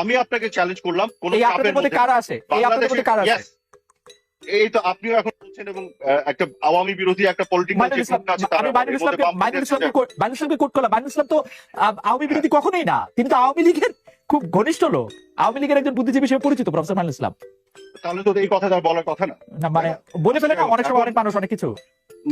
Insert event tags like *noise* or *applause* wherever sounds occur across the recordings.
আমি আপনাকে চ্যালেঞ্জ করলাম কোন এই আপনাদের মধ্যে কারা আছে? এই আপনাদের মধ্যে কারা আছে? এই তো আপনিও এখন বলছেন এবং একটা আওয়ামী বিরোধী একটা পলিটিক্যাল যে গ্রুপ আছে তারা মাইনুল ইসলামকে মাইনুল ইসলামকে মাইনুল ইসলামকে কোট করলাম। মাইনুল ইসলাম তো আওয়ামী বিরোধী কখনোই না। তিনি তো আওয়ামী লীগের খুব ঘনিষ্ঠ লোক। আওয়ামী লীগের একজন বুদ্ধিজীবী হিসেবে পরিচিত প্রফেসর মাইনুল ইসলাম। তাহলে তো এই কথা বলার কথা না। না মানে বলে ফেলে না? অনেক সময় অনেক মানুষ অনেক কিছু।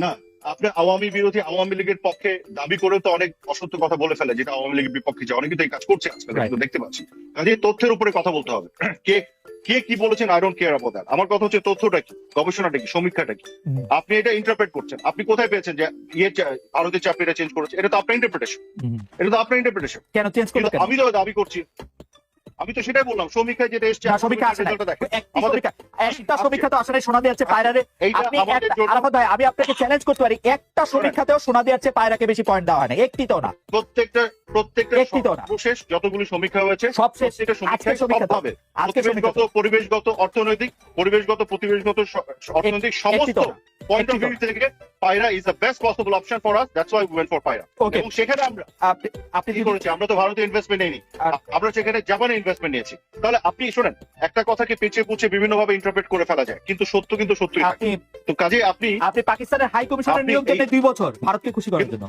না আপনি আওয়ামী বিরোধী আওয়ামী লীগের পক্ষে দাবি করে তো অনেক অসত্য কথা বলে ফেলে যেটা আওয়ামী লীগের বিপক্ষে যে অনেকে তো এই কাজ করছে আজকাল দেখতে পাচ্ছি। কাজে তথ্যের উপরে কথা বলতে হবে। *clears throat* কে কে কি বলেছেন I don't care about that আমার কথা হচ্ছে তথ্যটা কি গবেষণাটা কি সমীক্ষাটা কি? আপনি এটা ইন্টারপ্রেট করছেন। আপনি কোথায় পেয়েছেন যে ইয়ে ভারতের চাপ এটা চেঞ্জ করেছে? এটা তো আপনার ইন্টারপ্রিটেশন এটা তো আপনার ইন্টারপ্রিটেশন কেন চেঞ্জ করল আমি তো দাবি করছি। আমি তো সেটাই বললাম সমীক্ষায় যেটা এসছে সমীক্ষা আমাদের- একটা সমীক্ষা তো আসলে শোনা পায়রারে। আপনি আরাফাত ভাই আমি আপনাকে চ্যালেঞ্জ করতে পারি একটা সমীক্ষাতেও শোনা পায়রাকে বেশি পয়েন্ট দেওয়া হয় না। একটি তো না। প্রত্যেকটা যতগুলি সমীক্ষা হয়েছে সব প্রত্যেকটা সমীক্ষা তো। সবভাবে আজকে সমীক্ষা পরিবেশগত পরিবেশগত অর্থনৈতিক পরিবেশগত অর্থনৈতিক সমস্ত পয়েন্ট অফ ভিউ থেকে Payra is the best possible option for us that's why we went for Payra. এবং সেখানে আমরা আপনি কি করেছি? আমরা তো ভারতে ইনভেস্টমেন্ট নেইনি। আমরা সেখানে জাপানে ইনভেস্টমেন্ট নিয়েছি। তাহলে আপনি শোনেন একটা কথাকে পেঁচে পুছে বিভিন্ন ভাবে ইন্টারপ্রেট করে ফেলা যায়। কিন্তু সত্য কিন্তু সত্যই আপনি তো কাজে আপনি আপনি পাকিস্তানের হাই কমিশনের নিয়ম কেটে দুই বছর ভারতকে খুশি করার জন্য।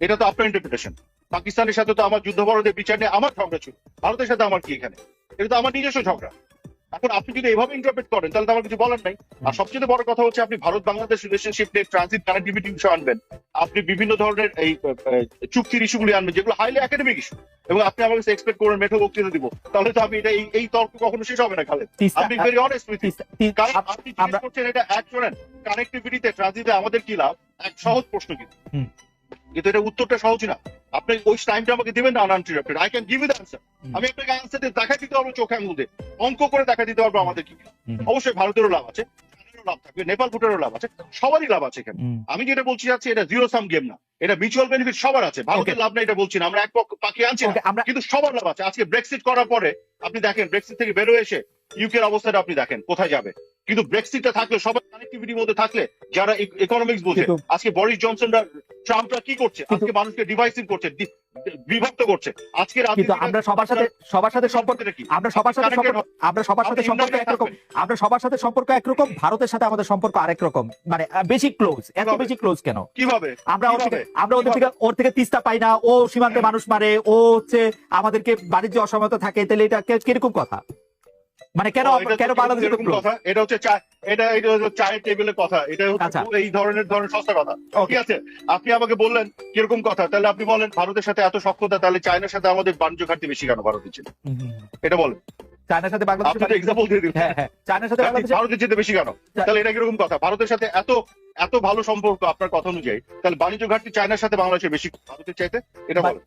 এটা তো আপনার ইন্টারপ্রিটেশন পাকিস্তানের সাথে তো আমার যুদ্ধাপরাধের বিচার নিয়ে আমার ঝগড়া ছিল। ভারতের সাথে আমার কি এখানে? এটা তো আমার নিজস্ব ঝগড়া। এখন আপনি যদি এভাবে ইন্টারপ্রেট করেন তাহলে তো আমার কিছু বলার নাই। আর সবচেয়ে বড় কথা হচ্ছে আপনি ভারত বাংলাদেশ রিলেশনশিপ নিয়ে ট্রানজিট কানেক্টিভিটি ইস্যু আনবেন। আপনি বিভিন্ন ধরনের এই চুক্তির ইস্যুগুলি আনবেন যেগুলো হাইলি একাডেমিক ইস্যু এবং আপনি আমার কাছে এক্সপেক্ট করেন মেঠো বক্তৃতা দিব। তাহলে তো আমি এটা এই- তর্ক কখনো শেষ হবে না খালেদ। আমি ভেরি অনেস্ট উইথ কারণ আপনি জিজ্ঞেস করছেন এটা এক শোনেন কানেক্টিভিটিতে ট্রানজিটে আমাদের কি লাভ? এক সহজ প্রশ্ন কিন্তু। কিন্তু এটা উত্তরটা সহজ না। আপনি ওই টাইমটা আমাকে দিবেন না uninterrupted I can give you the answer আমি আপনাকে আনসার দিয়ে দেখা দিতে পারব চোখে আঙুল দিয়ে অঙ্ক করে দেখা দিতে পারব আমাদের কি অবশ্যই ভারতেরও লাভ আছে লাভ থাকবে নেপাল ভুটানেরও লাভ আছে সবারই লাভ আছে এখানে। আমি যেটা বলছি যাচ্ছি এটা জিরো সাম গেম না। এটা মিউচুয়াল বেনিফিট সবার আছে। ভারতের লাভ না এটা বলছি না। আমরা এক পক্ষ পাখি আনছি আমরা কিন্তু সবার লাভ আছে। আজকে ব্রেক্সিট করার পরে আপনি দেখেন ব্রেক্সিট থেকে বেরোয় এসে ইউকের অবস্থাটা আপনি দেখেন কোথায় যাবে। কিন্তু ব্রেক্সিটটা থাকলে সবার কানেক্টিভিটির মধ্যে থাকলে যারা ইকোনমিক্স বোঝে আজকে বরিস জনসনরা ট্রাম্পরা কি করছে? আজকে মানুষকে ডিভাইসিং করছে বিভক্ত করছে। আজকে কিন্তু আমরা সবার সাথে সবার সাথে সম্পর্ক সম্পর্কটা কি? আমরা সবার সাথে সম্পর্ক আমরা সবার সাথে সম্পর্ক একরকম আমরা সবার সাথে সম্পর্ক একরকম ভারতের সাথে আমাদের সম্পর্ক আরেক রকম। মানে বেশি ক্লোজ এত বেশি ক্লোজ কেন? কীভাবে? আমরা ওর থেকে আমরা ওদের থেকে ওর থেকে তিস্তা পাই না ও সীমান্তে মানুষ মারে ও হচ্ছে আমাদেরকে বাণিজ্য অসমতা থাকে তাহলে এটা কীরকম কথা? মানে কেন কেন বাংলাদেশ এরকম কথা এটা হচ্ছে চা এটা এটা হচ্ছে চায়ের টেবিলের কথা এটা আচ্ছা। হচ্ছে এই ধরনের ধরনের সস্তা কথা। ঠিক আছে? আপনি আমাকে বললেন কীরকম কথা তাহলে আপনি বলেন ভারতের সাথে এত সক্ষতা তাহলে চায়নার সাথে আমাদের বাণিজ্য ঘাটতি বেশি কেন ভারতের ছিল এটা বলেন। চায়নার সাথে বাংলাদেশ এক্সাম্পল দিয়ে দিলেন। হ্যাঁ হ্যাঁ। চায়নার সাথে বাংলাদেশ ভারতের চেয়ে বেশি কেন? তাহলে এটা কীরকম কথা? ভারতের সাথে এত এত ভালো সম্পর্ক আপনার কথা অনুযায়ী তাহলে বাণিজ্য ঘাটতি চায়নার সাথে বাংলাদেশের বেশি ভারতের চাইতে এটা মানে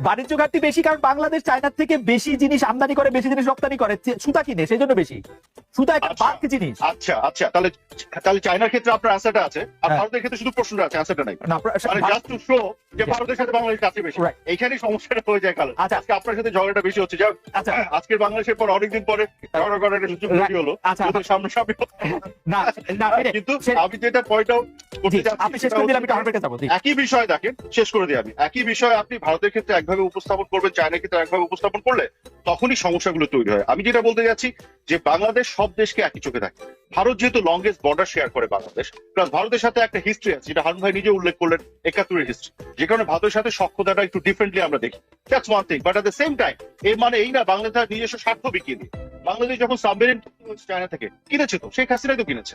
বাণিজ্য ঘাটতি বেশি কারণ বাংলাদেশ চায়নার থেকে বেশি জিনিস আমদানি করে বেশি জিনিস রপ্তানি করে সুতা কিনে সেই জন্য বেশি। সুতা একটা আচ্ছা। বাড়তি জিনিস। আচ্ছা আচ্ছা তাহলে তাহলে চায়নার ক্ষেত্রে আপনার অ্যান্সারটা আছে আর হ্যাঁ। ভারতের ক্ষেত্রে শুধু প্রশ্নটা আছে অ্যান্সারটা নাই। মানে জাস্ট টু শো যে ভারতের সাথে বাংলাদেশ কাছে বেশি। এইখানেই সমস্যাটা হয়ে যায় কালো আচ্ছা। আজকে আপনার সাথে ঝগড়াটা বেশি হচ্ছে। যাও আচ্ছা। আজকের বাংলাদেশের পর অনেকদিন পরে ঝগড়া করার একটা সুযোগ হলো। আচ্ছা সামনে সামনে না না *laughs* কিন্তু আমি যেটা চাচ্ছি আপনি শেষ করে দিলে আমি হচ্ছে টহরবের কাছে যাব একই বিষয় দেখেন শেষ করে দিই আমি। একই বিষয় আপনি ভারতের ক্ষেত্রে একভাবে উপস্থাপন করবেন চায়নার ক্ষেত্রে একভাবে উপস্থাপন করলে তখনই সমস্যাগুলো তৈরি হয়। আমি যেটা বলতে যাচ্ছি যে বাংলাদেশ সব দেশকে একই চোখে দেখে। ভারত যেহেতু লংগেস্ট বর্ডার শেয়ার করে বাংলাদেশ প্লাস ভারতের সাথে একটা হিস্ট্রি আছে যেটা হারুন ভাই নিজে উল্লেখ করলেন একাত্তরের হিস্ট্রি যে কারণে ভারতের সাথে সক্ষতাটা একটু ডিফারেন্টলি আমরা দেখি। That's one thing but at the same time এর মানে এই না বাংলাদেশ নিজস্ব স্বার্থ বিকিয়ে দিয়ে। বাংলাদেশ যখন সাবমেরিন চায়না থেকে কিনেছে তো শেখ হাসিনাই তো কিনেছে।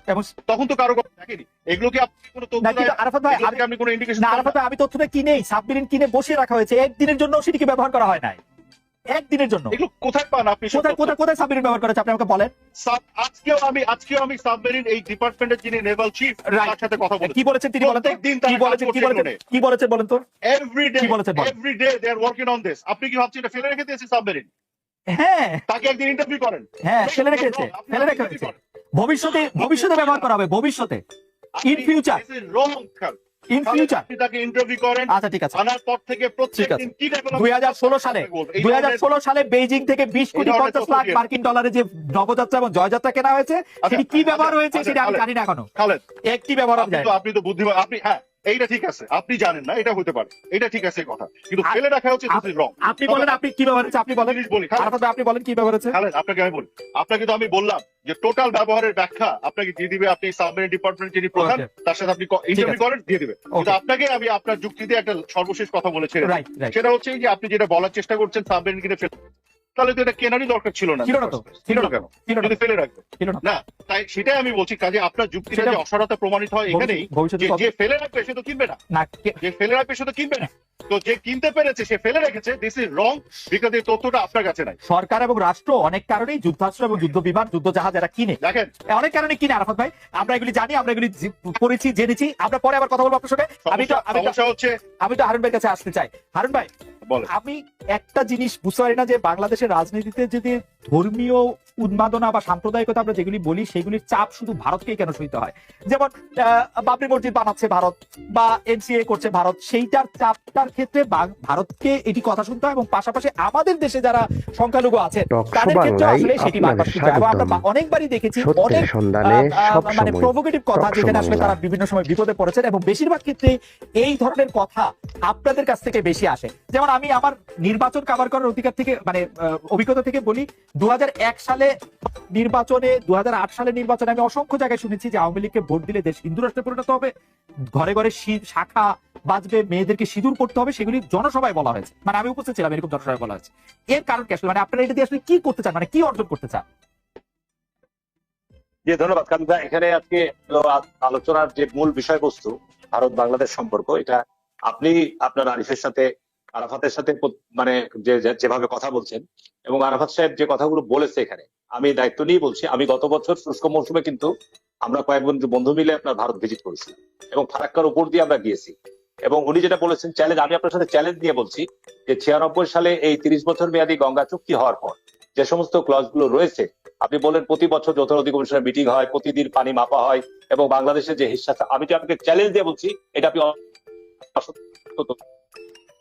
তখন তো কারও কথা দেখেনি। এগুলো কি আপনি কোনো তথ্য না কিন্তু দেন? আরাফাত ভাই এগুলো আমি থেকে আপনি কোনো ইন্ডিকেশন না আরাফাত ভাই আমি তথ্যটা কিনেই সাবমেরিন কিনে বসিয়ে রাখা হয়েছে। একদিনের জন্য সেটিকে ব্যবহার করা হয় নাই? একদিনের জন্য। এগুলো কোথায় পান আপনি কোথায় কোথায় কোথায় সাবমেরিন ব্যবহার করেছে? আপনি আমাকে বলেন। আজকেও আমি আজকেও আমি সাবমেরিন এই ডিপার্টমেন্টের যিনি নেভাল চিফ তার সাথে কথা বলেছি। কি বলেছেন তিনি বলেন প্রত্যেকদিন কি বলেছেন কি বলেছেন কি বলেছেন বলেন তো? এভরি ডে কি বলেছেন every day they are working on this আপনি কি ভাবছেন এটা ফেলে রেখে দিয়েছে সাবমেরিন? হ্যাঁ। তাকে একদিন ইন্টারভিউ করেন। হ্যাঁ ফেলে রেখেছে ফেলে। ভবিষ্যতে ভবিষ্যতে ব্যবহার করা হবে ভবিষ্যতে। আপনি- ফিউচার. ইন ফিউচার আপনি তাকে ইন্টারভিউ করেন আচ্ছা ঠিক আছে। আনার পর থেকে প্রত্যেকদিন কি দুই হাজার ষোলো সালে দুই হাজার ষোলো সালে বেইজিং থেকে বিশ কোটি পঞ্চাশ লাখ মার্কিন ডলারে যে নবযাত্রা এবং জয়যাত্রা কেনা হয়েছে আচ্ছা, সেটি কি ব্যবহার আচ্ছা, হয়েছে আচ্ছা, সেটা আমি জানি না এখনও। একটি ব্যবহার। আপনি তো বুদ্ধিমান আপনি হ্যাঁ এইটা ঠিক আছে আপনি জানেন না এটা হতে পারে এটা ঠিক আছে কথা। কিন্তু ফেলে রাখা হচ্ছে রং আপনি বলেন আপনি কি ব্যবহার হচ্ছে আপনি বলেন। বলি আপনি বলেন কি ব্যবহার হচ্ছে? আপনাকে আমি বলি আপনাকে তো আমি বললাম যে টোটাল ব্যবহারের ব্যাখ্যা আপনাকে দিয়ে দিবে আপনি সাবমেরিন ডিপার্টমেন্ট যিনি প্রধান তার সাথে আপনি ইন্টারভিউ করেন দিয়ে দিবে। কিন্তু আপনাকে আমি আপনার যুক্তিতে একটা সর্বশেষ কথা বলেছি সেটা হচ্ছে যে আপনি যেটা বলার চেষ্টা করছেন সাবমেরিন কিনে ফেলে তাহলে তো এটা কেনারই দরকার ছিল না। ছিল না তো, ছিল না। কেন? যদি ফেলে রাখবে। না। তাই সেটাই আমি বলছি কাজে আপনার যুক্তিটা যে অসরতা প্রমাণিত হয় এখানেই যে ফেলে রাখবে সে তো কিনবে না। যে ফেলে রাখবে সে তো কিনবে না। তো যে কিনতে পেরেছে সে ফেলে রেখেছে দিস ইজ রং বিকজ এই তথ্যটা আপনার কাছে নাই। সরকার এবং রাষ্ট্র অনেক কারণেই যুদ্ধাস্ত্র এবং যুদ্ধ বিমান যুদ্ধ জাহাজ এরা কিনে। দেখেন। অনেক কারণে কিনে আরাফাত ভাই। আমরা এগুলি জানি আমরা এগুলি পড়েছি জেনেছি। আমরা পরে আবার কথা বলব আপনার সঙ্গে আমি তো আমি তো হচ্ছে আমি তো হারুন ভাইয়ের কাছে আসতে চাই। হারুন ভাই আমি একটা জিনিস বুঝতে পারি না যে বাংলাদেশের রাজনীতিতে যদি ধর্মীয় উন্মাদনা বা সাম্প্রদায়িকতা আমরা যেগুলি বলি সেগুলির চাপ শুধু ভারতকেই কেন সইতে হয়? যেমন বাবরি মসজিদ বানাচ্ছে ভারত বা এনসিএ করছে ভারত সেইটার চাপটার ক্ষেত্রে ভারতকে এটি কথা শুনতে হয় এবং পাশাপাশি আমাদের দেশে যারা সংখ্যালঘু আছে তাদের ক্ষেত্রে আসলে সেটি বারবার শুনতে হয়। আমরা অনেকবারই দেখেছি অনেক মানে প্রভোকেটিভ কথা যেখানে আসলে তারা বিভিন্ন সময় বিপদে পড়েছেন এবং বেশিরভাগ ক্ষেত্রে এই ধরনের কথা আপনাদের কাছ থেকে বেশি আসে। যেমন আমি আমার নির্বাচন কাভার করার অধিকার থেকে মানে অভিজ্ঞতা থেকে বলি দুহাজার এক সালে নির্বাচনে দুই হাজার আট সালে নির্বাচনে আমি অসংখ্য জায়গায় শুনেছি যে আওয়ামী লীগকে ভোট দিলে দেশ হিন্দু রাষ্ট্রে পরিণত হবে। ঘরে ঘরে শাখা বাজবে, মেয়েদেরকে সিঁদুর পড়তে হবে, সেগুলি জনসভায় বলা হয়েছে। মানে আমি উপস্থিত ছিলাম, এরকম জনসভায় বলা হয়েছে। এর কারণ কি আসলে? মানে আপনারা এটা দিয়ে আসলে কি করতে চান? মানে কি অর্জন করতে চান? জি, ধন্যবাদ কামিদা এখানে আজকে আলোচনার যে মূল বিষয়বস্তু ভারত বাংলাদেশ সম্পর্ক, এটা আপনি আপনার আরিফের সাথে আরাফাতের সাথে মানে যে যেভাবে কথা বলছেন, এবং আরাফাত সাহেব যে কথাগুলো বলেছে এখানে, আমি দায়িত্ব নিয়ে বলছি, আমি গত বছর শুষ্ক মৌসুমে কিন্তু আমরা কয়েক বন্ধু মিলে আপনার ভারত ভিজিট করেছি এবং ফারাক্কার উপর দিয়ে আমরা গিয়েছি। এবং উনি যেটা বলেছেন চ্যালেঞ্জ আমি আপনার সাথে চ্যালেঞ্জ নিয়ে বলছি, যে ছিয়ানব্বই সালে এই তিরিশ বছর মেয়াদী গঙ্গা চুক্তি হওয়ার পর যে সমস্ত ক্লজগুলো রয়েছে, আপনি বলেন প্রতি বছর যৌথ নদী কমিশনের মিটিং হয়, প্রতিদিন পানি মাপা হয়, এবং বাংলাদেশের যে হিসা আমি যে আপনাকে চ্যালেঞ্জ দিয়ে বলছি, এটা আপনি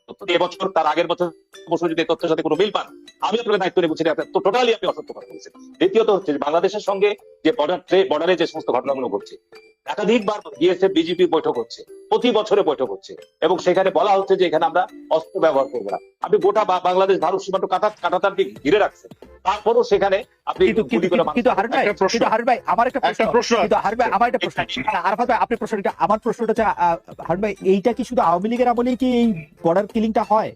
তথ্য। এবছর তার আগের বছর বছর যদি তথ্যের সাথে কোনো মিল পান, আমি আপনাকে দায়িত্ব নিয়ে বলছি টোটালি আপনি অসত্য কথা বলছেন দ্বিতীয়ত হচ্ছে বাংলাদেশের সঙ্গে যে বর্ডার বর্ডারে যে সমস্ত ঘটনাগুলো ঘটছে একাধিকবার বিএসএফ বিজেপি বৈঠক হচ্ছে প্রতি বছরে বৈঠক হচ্ছে এবং সেখানে বলা হচ্ছে যে এখানে আমরা অস্ত্র ব্যবহার করব না। আপনি গোটা বা- বাংলাদেশ ভারত সীমান্ত কাটা কাটাতারকে ঘিরে রাখছেন। তারপরও সেখানে আপনি কিন্তু হারুন ভাই প্রশ্ন। কিন্তু হারুন ভাই আমার একটা প্রশ্ন। প্রশ্ন কিন্তু হারুন ভাই আমার একটা প্রশ্ন। ভাই আপনি প্রশ্নটা আমার প্রশ্নটা হচ্ছে হারুন ভাই এইটা কি শুধু আওয়ামী লীগের আমলেই কি এই বর্ডার কিলিংটা হয়?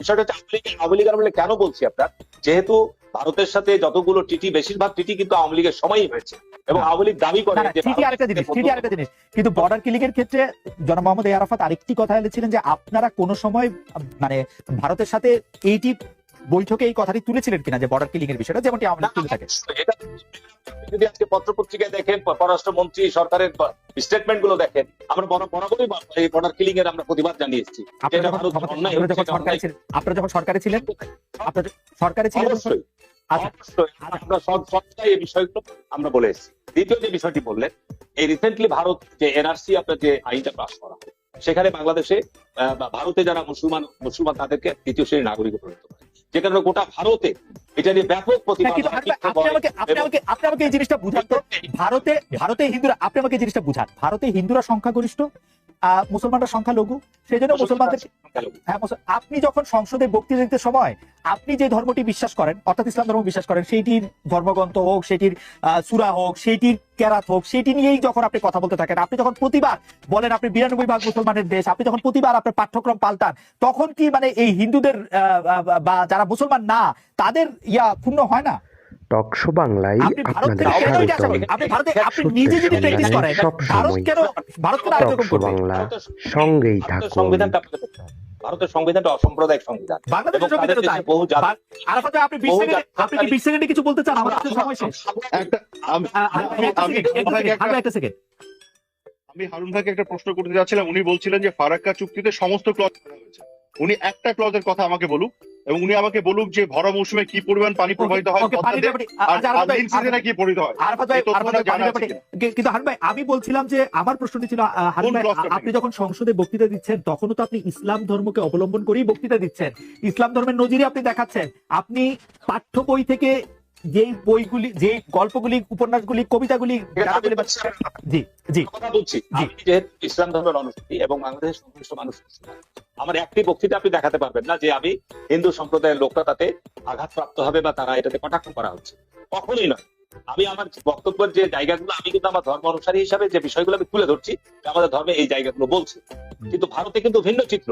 বিষয়টা হচ্ছে আওয়ামী লীগের আমলে কেন বলছি আপনার যেহেতু ভারতের সাথে যতগুলো টিটি বেশিরভাগ টিটি কিন্তু আওয়ামী লীগের সময়ই হয়েছে এবং না। আওয়ামী লীগ দাবি করে যে টিটি আরেকটা জিনিস টিটি আরেকটা জিনিস কিন্তু বর্ডার কিলিং এর ক্ষেত্রে জনাব মোহাম্মদ এ আরাফাত আরেকটি কথা এনেছিলেন যে আপনারা কোনো সময় মানে ভারতের সাথে এইটি বৈঠকে এই কথাটি তুলেছিলেন কিনা যে বর্ডার কিলিং এর বিষয়টা যেমনটি লীগ তুলে থাকে। যদি আজকে পত্র পত্রিকায় দেখেন পররাষ্ট্রমন্ত্রী সরকারের স্টেটমেন্টগুলো দেখেন আমরা বরা- বরাবরই এই বর্ডার কিলিং এর আমরা প্রতিবাদ জানিয়েছি। আপনারা যখন সরকারে ছিলেন আপনারা যখন সরকারে ছিলেন আপনারা সরকারে ছিলেন অবশ্যই আচ্ছা। আমরা সব- সবটাই এই বিষয়গুলো আমরা বলে এসেছি। দ্বিতীয় যে বিষয়টি বললেন এই রিসেন্টলি ভারত যে এনআরসি আপনার যে আইনটা পাস করা হয়, সেখানে বাংলাদেশে ভারতে যারা মুসলমান মুসলমান তাদেরকে দ্বিতীয় শ্রেণির নাগরিক পরিণত যে কারণে গোটা ভারতে এটা নিয়ে ব্যাপক আপনি আমাকে আপনি আমাকে আপনি আমাকে এই জিনিসটা বুঝান তো। ভারতে ভারতে হিন্দুরা আপনি আমাকে জিনিসটা বুঝান। ভারতে হিন্দুরা সংখ্যাগরিষ্ঠ মুসলমানরা সংখ্যালঘু সেই জন্য মুসলমানদের হ্যাঁ আপনি যখন সংসদে বক্তৃতা দিতে সময় আপনি যে ধর্মটি বিশ্বাস করেন অর্থাৎ ইসলাম ধর্ম বিশ্বাস করেন সেইটির ধর্মগ্রন্থ হোক সেটির সূরা হোক সেইটির কেরাত হোক সেটি নিয়েই যখন আপনি কথা বলতে থাকেন আপনি যখন প্রতিবার বলেন আপনি বিরানব্বই ভাগ মুসলমানের দেশ আপনি যখন প্রতিবার আপনার পাঠ্যক্রম পাল্টান তখন কি মানে এই হিন্দুদের বা যারা মুসলমান না তাদের ইয়া ক্ষুণ্ণ হয় না? টকশো বাংলায় আপনাদের করেন সব সময় টকশো বাংলা সঙ্গেই থাকুন। ভারতের সংবিধানটা অসাম্প্রদায়িক সংবিধান। আপনি কিছু বলতে চান? আমার সময় শেষ। একটা সেকেন্ড আমি হারুন ভাইকে একটা প্রশ্ন করতে যাচ্ছিলাম। উনি বলছিলেন যে ফারাক্কা চুক্তিতে সমস্ত ক্লজ করা হয়েছে। উনি একটা ক্লজের কথা আমাকে বলুক এবং উনি আমাকে বলুক যে ভরা মৌসুমে কি পরিমাণ পানি প্রবাহিত হয় আর আচ্ছা, কি হয়? কিন্তু হারুন ভাই আমি বলছিলাম যে আমার প্রশ্নটি ছিল হারুন ভাই আপনি যখন সংসদে বক্তৃতা দিচ্ছেন তখন তো আপনি ইসলাম ধর্মকে অবলম্বন করেই বক্তৃতা দিচ্ছেন। ইসলাম ধর্মের নজিরে আপনি দেখাচ্ছেন। আপনি পাঠ্য বই থেকে যেই বইগুলি যে গল্পগুলি উপন্যাসগুলি কবিতাগুলি জি জি। কথা বলছি ইসলাম ধর্মের অনুসারী এবং বাংলাদেশের সংশ্লিষ্ট মানুষ আমার একটি বক্তৃতা আপনি দেখাতে পারবেন না যে আমি হিন্দু সম্প্রদায়ের লোকটা তাতে আঘাতপ্রাপ্ত হবে বা তারা এটাতে কটাক্ষ করা হচ্ছে। কখনোই নয়। আমি আমার বক্তব্যের যে জায়গাগুলো আমি কিন্তু আমার ধর্ম অনুসারী হিসাবে যে বিষয়গুলো আমি তুলে ধরছি আমাদের ধর্মে এই জায়গাগুলো বলছে। কিন্তু ভারতে কিন্তু ভিন্ন চিত্র।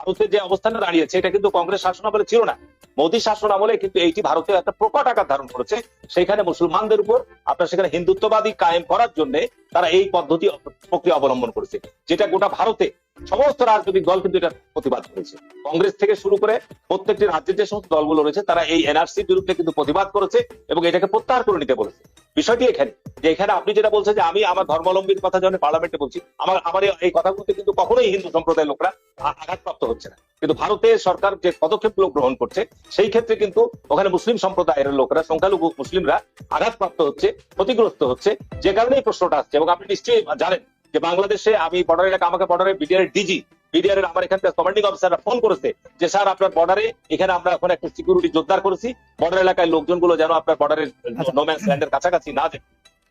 ভারতের যে অবস্থানে দাঁড়িয়েছে এটা কিন্তু কংগ্রেস শাসন আমলে ছিল না। মোদী শাসন আমলে কিন্তু এইটি ভারতে একটা প্রকট আকার ধারণ করেছে। সেখানে মুসলমানদের উপর আপনার সেখানে হিন্দুত্ববাদী কায়েম করার জন্য তারা এই পদ্ধতি প্রক্রিয়া অবলম্বন করেছে। যেটা গোটা ভারতে সমস্ত রাজনৈতিক দল কিন্তু এটা প্রতিবাদ করেছে। কংগ্রেস থেকে শুরু করে প্রত্যেকটি রাজ্যের যে সমস্ত দলগুলো রয়েছে, তারা এই এনআরসির বিরুদ্ধে কিন্তু প্রতিবাদ করেছে এবং এটাকে প্রত্যাহার করে নিতে বলেছে। বিষয়টি এখানে যে এখানে আপনি যেটা বলছেন যে আমি আমার ধর্মাবলম্বীর কথা যখন পার্লামেন্টে বলছি আমার আমার এই- কথাগুলোতে কিন্তু কখনোই হিন্দু সম্প্রদায়ের লোকরা আঘাতপ্রাপ্ত হচ্ছে না। কিন্তু ভারতের সরকার যে পদক্ষেপগুলো গ্রহণ করছে সেই ক্ষেত্রে কিন্তু ওখানে মুসলিম সম্প্রদায়ের লোকরা সংখ্যালঘু মুসলিমরা আঘাতপ্রাপ্ত হচ্ছে ক্ষতিগ্রস্ত হচ্ছে যে কারণে এই প্রশ্নটা আসছে। এবং আপনি নিশ্চয়ই জানেন যে বাংলাদেশে আমি বর্ডার এলাকা আমাকে বর্ডারে বিডিআর ডিজি বিডিআর এর আমার এখানকার কমান্ডিং অফিসাররা ফোন করেছে যে স্যার আপনার বর্ডারে এখানে আমরা এখন একটা সিকিউরিটি জোরদার করেছি। বর্ডার এলাকায় লোকজনগুলো যেন আপনার বর্ডারের। নোম্যান্স ল্যান্ডের কাছাকাছি না যায়।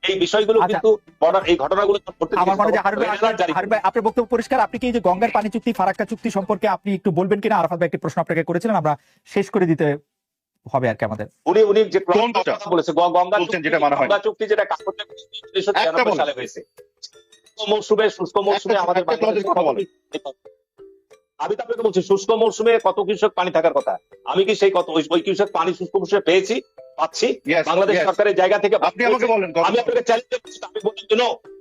এই বিষয়গুলো আচ্ছা। কিন্তু এই ঘটনাগুলো আমার মনে হয় আপনার বক্তব্য পরিষ্কার আপনি কি যে গঙ্গার পানি চুক্তি ফারাক্কা চুক্তি সম্পর্কে আপনি একটু বলবেন কিনা আরাফাত ভাই একটি প্রশ্ন আপনাকে করেছিলেন আমরা শেষ করে দিতে হবে আর কি আমাদের উনি উনি যে? বলেছে গঙ্গা যেটা মানা। গঙ্গা চুক্তি যেটা কাগজে। সালে হয়েছে মৌসুমে শুষ্ক মৌসুমে আমাদের। আমি তো আপনাকে বলছি শুষ্ক মৌসুমে কত কৃষক পানি থাকার কথা আমি কি সেই কত ওই- ওই কৃষক পানি শুষ্ক মৌসুমে পেয়েছি পাচ্ছি। বাংলাদেশ সরকারের জায়গা থেকে আপনি আমাকে বলেন আমি আপনাকে চ্যালেঞ্জ করছি আমি বলছি যে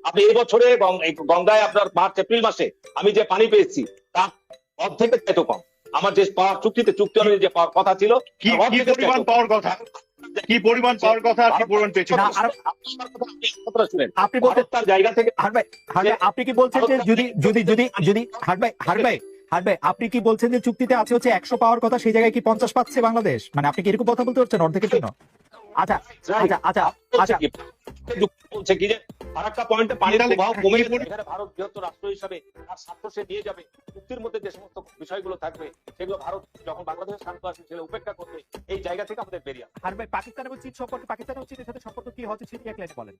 আপনি এই বছরে গঙ্গায় আপনার মার্চ এপ্রিল মাসে আমি যে পানি পেয়েছি তা অর্ধেকের চাইতে কম। আমার যে পাওয়ার চুক্তিতে চুক্তি অনুযায়ী যে পাওয়ার কথা ছিল কি পরিমাণ পাওয়ার কথা? কি পরিমাণ পাওয়ার কথা কি পরিমাণ পেয়েছেন আর- আপনি কথা- আপনি আমার শুনেন। আপনি বলতে তার জায়গা থেকে হার ভাই আপনি কি বলছেন যে যদি যদি যদি যদি হার ভাই হার ভাই হার ভাই আপনি কি বলছেন যে চুক্তিতে আছে হচ্ছে একশো পাওয়ার কথা? সেই জায়গায় কি পঞ্চাশ পাচ্ছে বাংলাদেশ? মানে আপনি কি এরকম কথা বলতে পারছেন অর্ধেকের জন্য? আচ্ছা আচ্ছা আচ্ছা আচ্ছা। বলছে কি যে ফারাক্কা পয়েন্টে পানির প্রবাহ কমে এখানে ভারত বৃহত্তর রাষ্ট্র হিসাবে তার স্বার্থ সে নিয়ে যাবে। চুক্তির মধ্যে যে সমস্ত বিষয়গুলো থাকবে সেগুলো ভারত যখন বাংলাদেশের শান্ত আসবে সেগুলো উপেক্ষা করবে এই জায়গা থেকে আমাদের বেরিয়ে। ভাই পাকিস্তান এবং চীন সম্পর্কে পাকিস্তান এবং চীনের সাথে সম্পর্ক কি হচ্ছে সেটি এক লাইনে বলেন।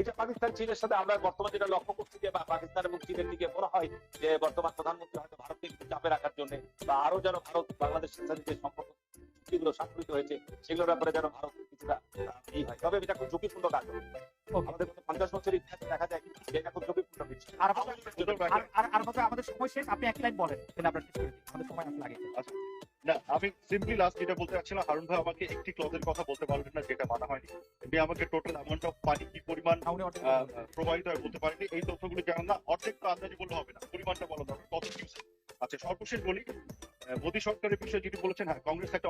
এটা পাকিস্তান চীনের সাথে আমরা বর্তমানে যেটা লক্ষ্য করছি যে বা পাকিস্তান এবং চীনের দিকে মনে হয় যে বর্তমান প্রধানমন্ত্রী হয়তো ভারতকে একটু চাপে রাখার জন্য বা আরও যেন ভারত বাংলাদেশের সাথে যে সম্পর্ক চুক্তিগুলো স্বাক্ষরিত হয়েছে সেগুলোর ব্যাপারে যেন ভারত কিছুটা এই হয়। তবে এটা খুব ঝুঁকিপূর্ণ কাজ। আমাদের পঞ্চাশ বছরের ইতিহাসে দেখা যায় যে এটা খুব ঝুঁকিপূর্ণ বিষয় আর আমাদের কথা সময় শেষ। আপনি এক লাইন বলেন তাহলে আমরা শেষ করে আমাদের সময় লাগে না আমি সিম্পলি লাস্ট যেটা বলতে চাচ্ছিলাম হারুন ভাই আমাকে একটি ক্লজের কথা বলতে পারবেন না যেটা মানা হয়নি। উনি আমাকে টোটাল অ্যামাউন্ট অফ পানি কি পরিমাণ প্রবাহিত হয় বলতে পারেনি এই তথ্যগুলো জানান না অর্ধেক তো আন্দাজি বললে হবে না। পরিমাণটা বলা দরকার কত কিউসেক আচ্ছা সর্বশেষ বলি মোদী সরকারের বিষয়ে যেটি বলেছেন হ্যাঁ কংগ্রেস একটা